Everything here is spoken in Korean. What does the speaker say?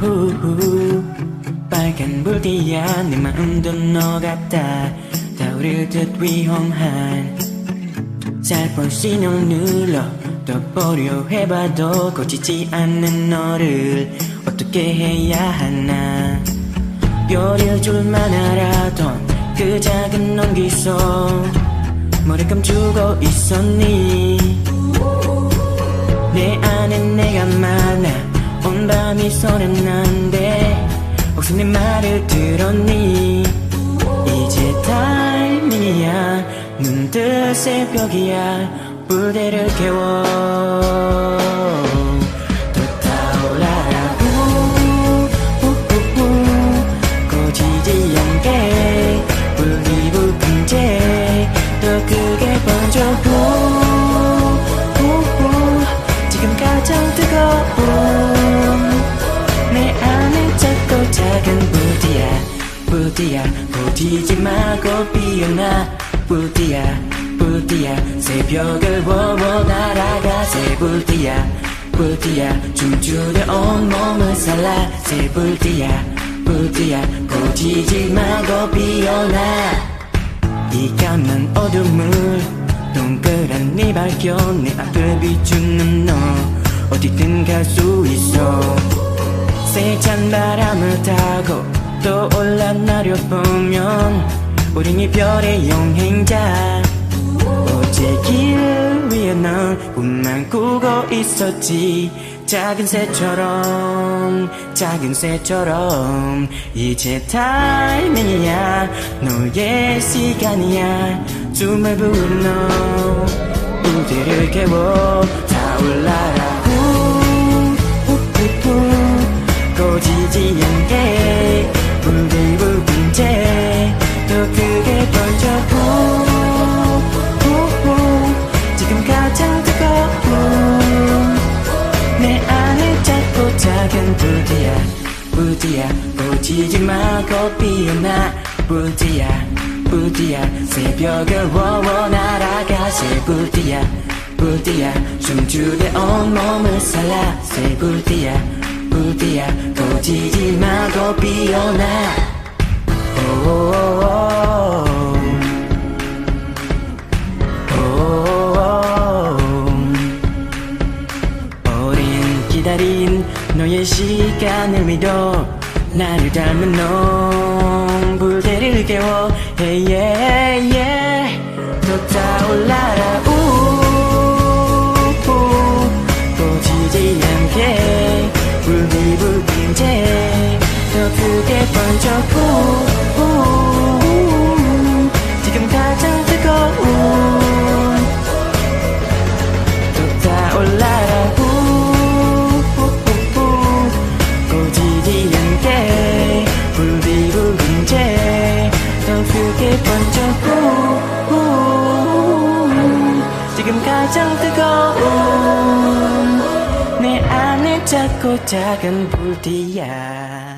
후후. 빨간 불띠야 내 마음도 너 같아 타오르듯 위험한 살포 신호를 눌러 떠보려 해봐도 고치지 않는 너를 어떻게 해야 하나. 별일 줄만 알아던 그 작은 온기 속 머리 감추고 있었니? 내 안에 내가 많 밤이 서른한데 혹시 내 말을 들었니? 이제 타이밍이야 눈뜰 새벽이야 부대를 깨워 부디야 부디지 마고 피어나. 부디야 부디야 새벽을 워워 날아가. 새불디야 부디야 춤추려 온몸을 살라. 새불디야 부디야 고지지 마고 피어나. 이 까만 어둠을 동그란 네 발견 내 앞을 비추는 너. 어디든 갈 수 있어. 세찬 바람을 타고 또 올라 나려 보면 우린 이별의 여행자. 어제 길 위에 넌 꿈만 꾸고 있었지. 작은 새처럼 작은 새처럼 이제 타이밍이야. 너의 시간이야. 부르는 너 무대를 깨워 타올라라 부디야 꺼지지 마고 피어나. 부디야 부디야 새벽을 워워 날아가. 새부디야 부디야 춤추대 온몸을 살라. 새부디야 부디야 꺼지지 마고 피어나. 오오오오 너의 시간을 믿어. 나를 닮은 놈 불대를 깨워. Hey, yeah, yeah. 또 타올라라. 우후. 꺼지지 않게. 불이 붙은 채더 크게 번져 채더 크게 번져 후 지금 가장 뜨거운 내 안에 작고 작은 불띠야